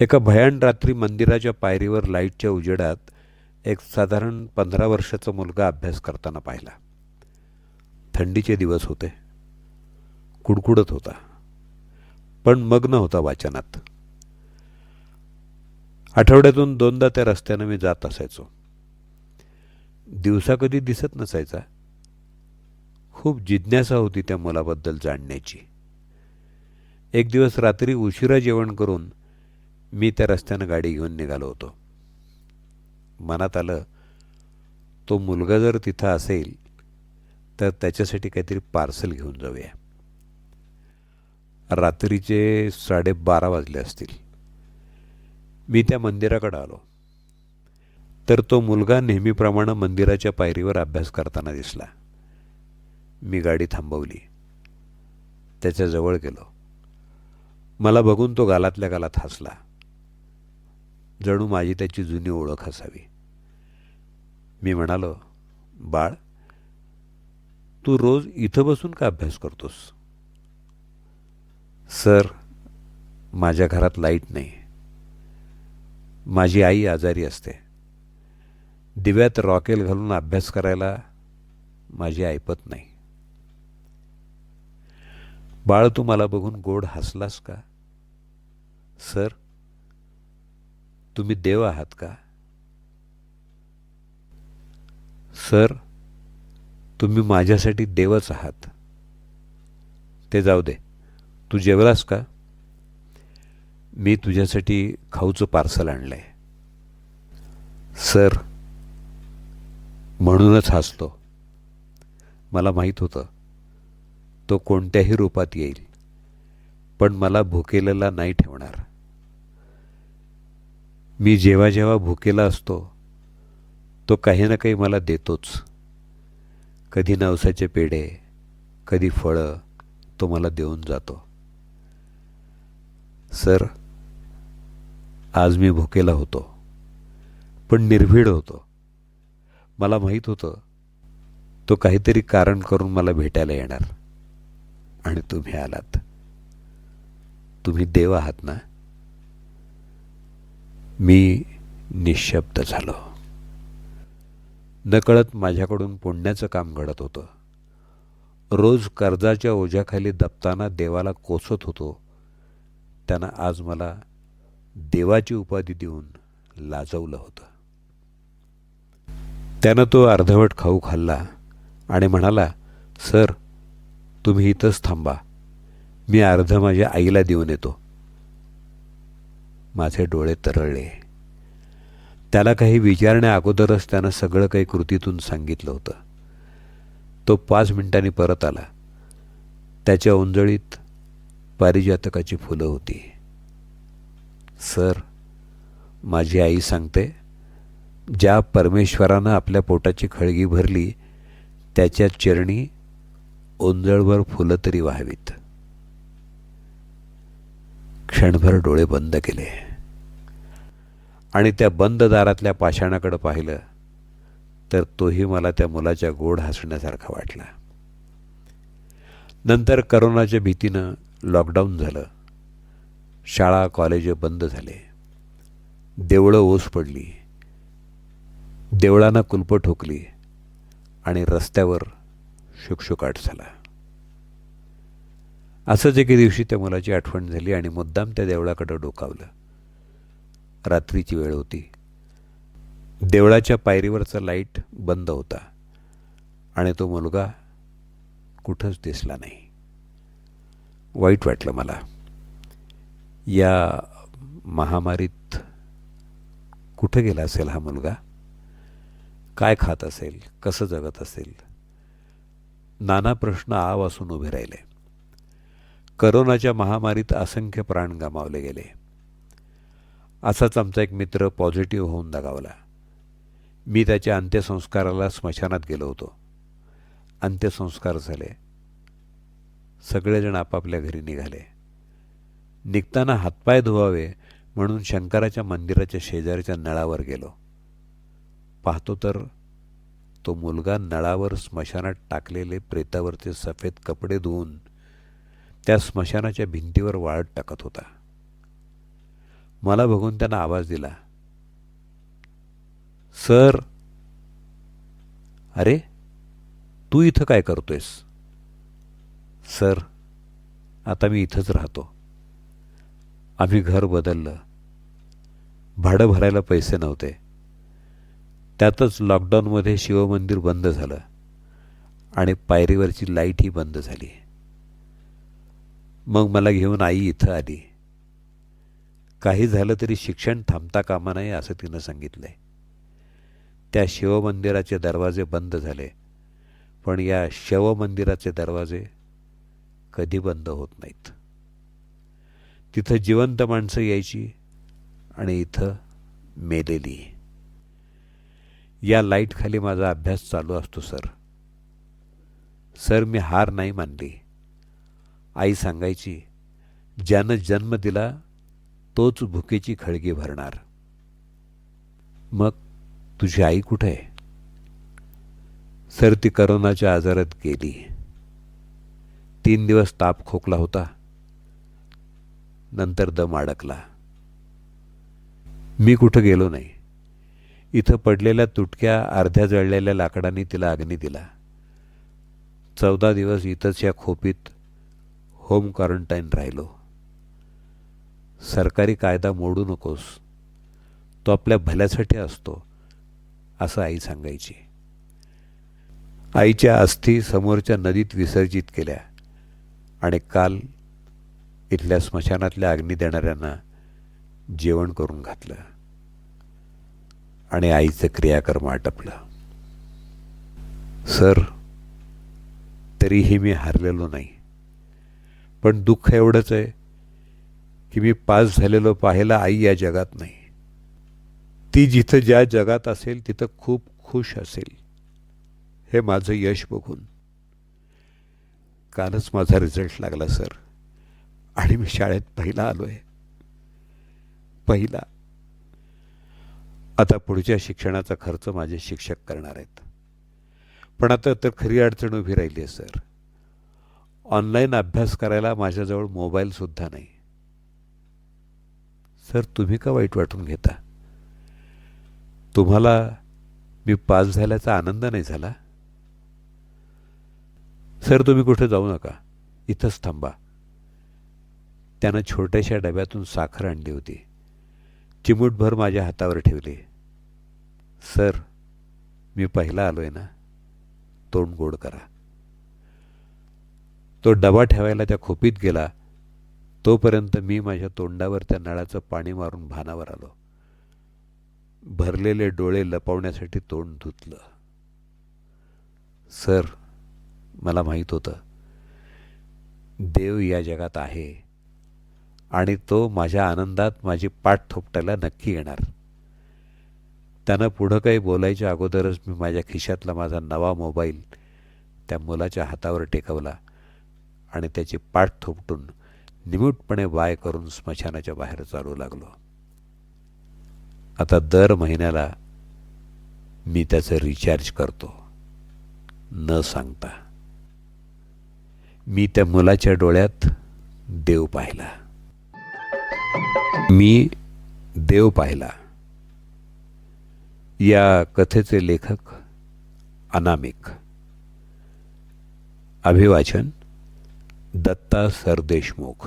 एका भयान रात्री मंदिराच्या पायरीवर लाईटच्या उजेडात एक साधारण पंधरा वर्षाचा मुलगा अभ्यास करताना पाहिला. थंडीचे दिवस होते. कुडकुडत होता. पण मग्न होता वाचनात. आठवड्यातून दोनदा त्या रस्त्यानं मी जात असायचो. दिवसा कधी दिसत नसायचा. खूप जिज्ञासा होती त्या मुलाबद्दल जाणण्याची. एक दिवस रात्री उशिरा जेवण करून मी त्या रस्त्यानं गाडी घेऊन निघालो होतो. मनात आलं तो मुलगा जर तिथं असेल तर त्याच्यासाठी काहीतरी पार्सल घेऊन जाऊया. रात्रीचे साडेबारा वाजले असतील. मी त्या मंदिराकडे आलो. तर तो मुलगा नेहमीप्रमाणे मंदिराच्या पायरीवर अभ्यास करताना दिसला. मी गाडी थांबवली. त्याच्याजवळ गेलो. मला बघून तो गालातल्या गालात हसला. जणू माझी त्याची जुनी ओळख असावी. मी म्हणालो बाळ तू रोज इथं बसून का अभ्यास करतोस? सर माझ्या घरात लाइट नाही. माझी आई आजारी असते. दिव्यात रॉकेल घालून अभ्यास करायला माझी ऐपत नाही. बाळ तू मला बघून गोड हसलास का? सर तुम्ही देव आहात का? सर तुम्ही माझ्यासाठी देवच आहात. ते जाऊ दे. तू जेवलास का? मी तुझ्यासाठी खाऊचं पार्सल आणलंय. सर म्हणूनच हसतो. मला माहीत होतं तो कोणत्याही रूपात येईल पण मला भुकेलेला नाही ठेवणार. मी जेव्हा जेव्हा भुकेला असतो तो काही ना काही मला देतोच. कधी नवसाचे पेढे कधी फळं तो मला देऊन जातो. सर आज मी भुकेला होतो पण निर्भीड होतो. मला माहीत होतं तो काहीतरी कारण करून मला भेटायला येणार. आणि तुम्ही आलात. तुम्ही देव आहात ना? मी निशब्द झालो. नकळत माझ्याकडून पुण्याचं काम घडत होतं. रोज कर्जाच्या ओझ्याखाली दबताना देवाला कोसत होतो. त्यानं आज मला देवाची उपाधी देऊन लाजवलं होतं. त्यानं तो अर्धवट खाऊ खाल्ला आणि म्हणाला सर तुम्ही इथंच थांबा. मी अर्ध माझ्या आईला देऊन येतो. माझे डोळे तरळले. त्याला काही विचारण्या अगोदरच त्यानं सगळं काही कृतीतून सांगितलं होतं. तो पाच मिनिटांनी परत आला. त्याच्या उंजळीत पारिजातकाची फुलं होती. सर माझी आई सांगते ज्या परमेश्वरानं आपल्या पोटाची खळगी भरली त्याच्या चरणी ओंजळभर फुलं तरी व्हावीत. क्षणभर डोळे बंद केले. आणि त्या बंद दारातल्या पाषाणाकडं पाहिलं तर तोही मला त्या मुलाच्या गोड हसण्यासारखा वाटला. नंतर करोनाच्या भीतीनं लॉकडाऊन झालं. शाळा कॉलेज बंद झाले. देवळं ओस पडली. देवळांना कुलपं ठोकली. आणि रस्त्यावर शुकशुकाट झाला. असंच एके दिवशी त्या मुलाची आठवण झाली आणि मुद्दाम त्या देवळाकडं डोकावलं. रात्रीची वेळ होती. देवळाच्या पायरीवरचा लाइट बंद होता आणि तो मुलगा कुठंच दिसला नाही. वाईट वाटलं मला. या महामारीत कुठं गेला असेल हा मुलगा? काय खात असेल? कसं जगत असेल? नाना प्रश्न आव असून उभे राहिले. करोनाच्या महामारीत असंख्य प्राण गमावले गेले. असाच आमचा एक मित्र पॉझिटिव्ह होऊन दगावला. मी त्याच्या अंत्यसंस्काराला स्मशानात गेलो होतो. अंत्यसंस्कार झाले. सगळेजण आपापल्या घरी निघाले. निघताना हातपाय धुवावे म्हणून शंकराच्या मंदिराच्या शेजारच्या नळावर गेलो. पाहतो तर तो मुलगा नळावर स्मशानात टाकलेले प्रेतावरचे सफेद कपडे धुवून त्या स्मशानाच्या भिंतीवर वाळत टाकत होता. मला बघून त्यानं आवाज दिला सर अरे तू इथं काय करतोयस? सर आता मी इथंच राहतो. आम्ही घर बदललं. भाडं भरायला पैसे नव्हते. त्यातच लॉकडाऊनमध्ये शिवमंदिर बंद झालं आणि पायरीवरची लाईटही बंद झाली. मग मला घेऊन आई इथं आली. काही झालं तरी शिक्षण थांबता कामा नये असं तिनं सांगितलंय. त्या शिवमंदिराचे दरवाजे बंद झाले. पण या शवमंदिराचे दरवाजे कधी बंद होत नाहीत. तिथं जिवंत माणसं यायची आणि इथं मेलेली. या लाईटखाली माझा अभ्यास चालू असतो सर. सर मी हार नाही मानली. आई सांगायची ज्यानं जन्म दिला तोच भुकेची खळगी भरणार. मग तुझी आई कुठे? आहे सर ती करोनाच्या आजारात गेली. तीन दिवस ताप खोकला होता. नंतर दम अडकला. मी कुठं गेलो नाही. इथं पडलेल्या तुटक्या अर्ध्या जळलेल्या लाकडांनी तिला अग्नी दिला. चौदा दिवस इथंच या खोपीत होम क्वारंटाईन राहिलो. सरकारी कायदा मोडू नकोस. तो आपल्या भल्यासाठी असतो असं आई सांगायची. आईच्या अस्थी समोरच्या नदीत विसर्जित केल्या आणि काल इथल्या स्मशानातल्या अग्नी देणाऱ्यांना जेवण करून घातलं. आणि आईचं क्रियाकर्म आटपलं. सर तरीही मी हारलेलो नाही. पण दुःख एवढंच आहे की मी पास झालेलो पाहायला आई या जगात नाही. ती जिथं ज्या जगात असेल तिथं खूप खुश असेल. हे माझं यश बघून. कालच माझा रिझल्ट लागला सर आणि मी शाळेत पहिला आलो आहे पहिला. आता पुढच्या शिक्षणाचा खर्च माझे शिक्षक करणार आहेत. पण आता तर खरी अडचण उभी राहिली आहे सर ऑनलाईन अभ्यास करायला माझ्याजवळ मोबाईलसुद्धा नाही. सर तुम्ही का वाईट वाटून घेता? तुम्हाला मी पास झाल्याचा आनंद नाही झाला? सर तुम्ही कुठे जाऊ नका. इथंच थांबा. त्यानं छोट्याशा डब्यातून साखर आणली होती. चिमूटभर माझ्या हातावर ठेवली. सर मी पहिला आलो आहे ना. तोंड गोड करा. तो डबा ठेवायला त्या खोपीत गेला. तोपर्यंत मी माझ्या तोंडावर त्या नळाचं पाणी मारून भानावर आलो. भरलेले डोळे लपवण्यासाठी तोंड धुतलं. सर मला माहीत होतं. देव या जगात आहे आणि तो माझ्या आनंदात माझी पाठ थोपटायला नक्की येणार. त्यानं पुढं काही बोलायच्या अगोदरच मी माझ्या खिशातला माझा नवा मोबाईल त्या मुलाच्या हातावर टेकवला. आणि त्याची पाठ थोपटून निमूटपणे वाय करून स्मशानाच्या बाहेर चालू लागलो. आता दर महिन्याला मी त्याचं रिचार्ज करतो. न सांगता. मी त्या मुलाच्या डोळ्यात देव पाहिला. मी देव पाहिला. या कथेचे लेखक अनामिक. अभिवाचन दत्ता सरदेशमुख